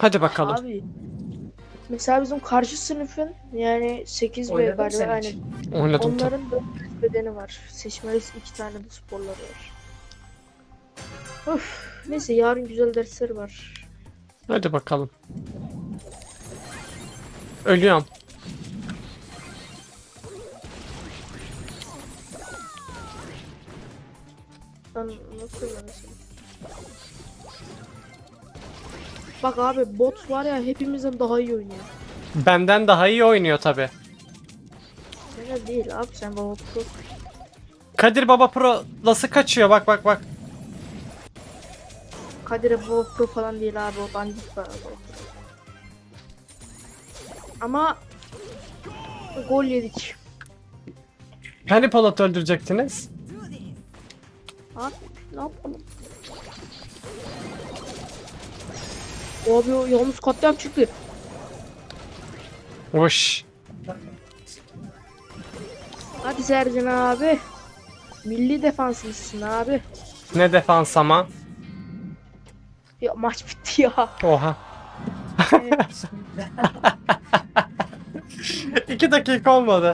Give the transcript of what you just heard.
Hadi bakalım. Abi mesela bizim karşı sınıfın yani 8 B sen yani hiç? Oynadım tabii. onların 4 bedeni var. Seçmeliyiz iki tane de sporları var. Of neyse yarın güzel dersler var. Hadi bakalım. Ölüyorum. Lan nasıl? Bak abi bot var ya hepimizden daha iyi oynuyor. Benden daha iyi oynuyor tabi. Fena değil abi sen baba pro. Kadir Baba Pro nasıl kaçıyor bak bak bak. Kadir'e baba pro falan değil abi o dandik var abi. Ama gol yedik. Hani Polat öldürecektiniz? Abi ne yapalım? Abi yalnız katliam çıktı. Vuş. Hadi Sercan abi. Milli defanslısın abi. Ne defans ama. Ya maç bitti ya. Oha. İki dakika olmadı.